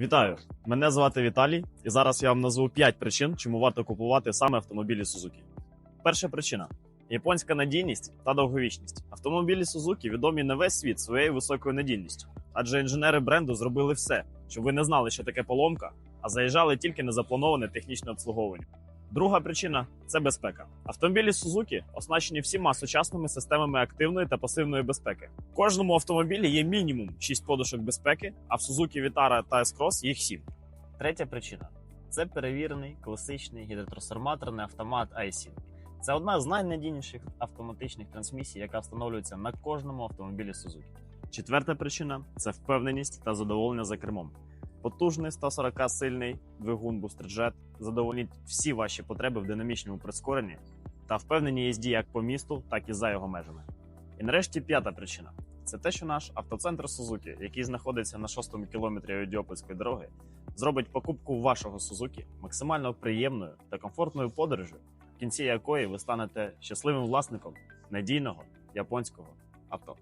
Вітаю! Мене звати Віталій, і зараз я вам назву 5 причин, чому варто купувати саме автомобілі Suzuki. Перша причина японська надійність та довговічність. Автомобілі Suzuki відомі на весь світ своєю високою надійністю, адже інженери бренду зробили все, щоб ви не знали, що таке поломка, а заїжджали тільки на заплановане технічне обслуговування. Друга причина це безпека. Автомобілі Suzuki оснащені всіма сучасними системами активної та пасивної безпеки. В кожному автомобілі є мінімум 6 подушок безпеки, а в Suzuki Vitara та S-Cross їх 7. Третя причина це перевірений класичний гідротрансформаторний автомат iSync. Це одна з найнадійніших автоматичних трансмісій, яка встановлюється на кожному автомобілі Suzuki. Четверта причина це впевненість та задоволення за кермом. Потужний 140 сильний двигун Jet задовольнить всі ваші потреби в динамічному прискоренні та впевненій їзді як по місту, так і за його межами. І нарешті п'ята причина це те, що наш автоцентр Suzuki, який знаходиться на шостому кілометрі від Діопольської дороги, зробить покупку вашого Suzuki максимально приємною та комфортною подорожю, в кінці якої ви станете щасливим власником надійного японського авто.